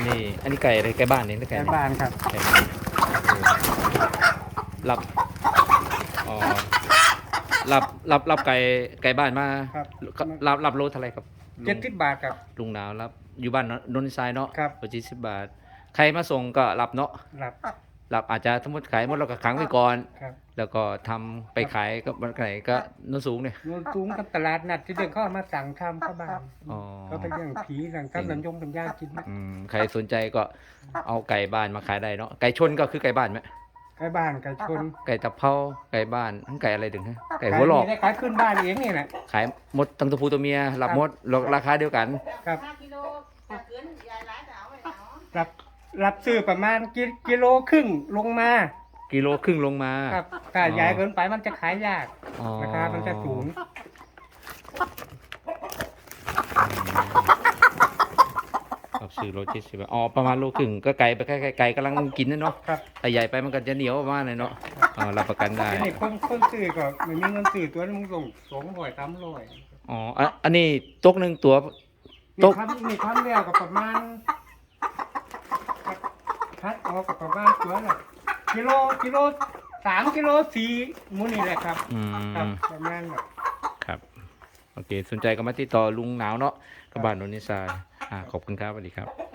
อันนี้ อันนี้ไก่อะไรไก่บ้านนี่หรือไก่ไก่อะไรบ้านครับไก่บ้านรับอ๋อรับรับรับไก่ไก่บ้านมาครับรับรับโลเท่าไหรครับลุงเจ็ดสิบบาทครับ ลุงหนาวรับอยู่บ้านนนท์ทรายเนาะครับ ปจิสิบบาท ใครมาส่งก็รับเนาะรับ รับอาจจะทั้งหมดขายหมดเราก็ขังไว้ก่อน ครับแล้วก็ทำไปขายก็วันไหนก็โนนสูงเนี่ยโนนสูงกับตลาดนัดที่เดินเข้ามาสั่งทำเข้าบ้านอ๋อก็ไปเรื่องผีสั่งทำน้ำยงน้ำยากินนะอืมใครสนใจก็เอาไก่บ้านมาขายได้เนาะไก่ชนก็คือไก่บ้านไหมไก่บ้านไก่ชนไก่ตะเภาไก่บ้านทั้งไก่อะไรถึงฮะไก่หัวหลอกได้ขายขึ้นบ้านเองนี่แหละ ขายหมดทั้งตัวผู้ตัวเมียรับหมดราคาเดียวกัน ครับ ห้ากิโลถ้าเกินยายหลายจะเอาไว้เอารับ รับซื้อประมาณกิกิโลครึ่งลงมากิโลครึ่งลงมาครับถ้าใหญ่เกินไปมันจะขายยากอ๋อราคามันจะสูงครับซื้อโลเจ็ดสิบบาทอ๋อประมาณโลครึ่งก็ไก่ไปไก่ไก่ไก่กำลังกินนะเนาะครับแต่ใหญ่ไปมันก็จะเหนียวประมาณเลยเนาะอ๋อรับประกันได้ทีนี้คนคนซื้อก็ไม่มีเงินซื้อตัวนึงมึงส่งสองร้อยสามร้อยอ๋ออะอันนี้ตกหนึ่งตัว มีตก คำมีคำเดียวกับประมาณ พัดออกกับประมาณตัวละกิโลกิโลสามกิโลสี่หมูนี่แหละครับอืครับมประมาณแบบครับ โอเค สนใจก็มาติดต่อลุงหนาวเนาะกระบาดนนนิสายอ่าขอบคุณครับสวัสดีครับ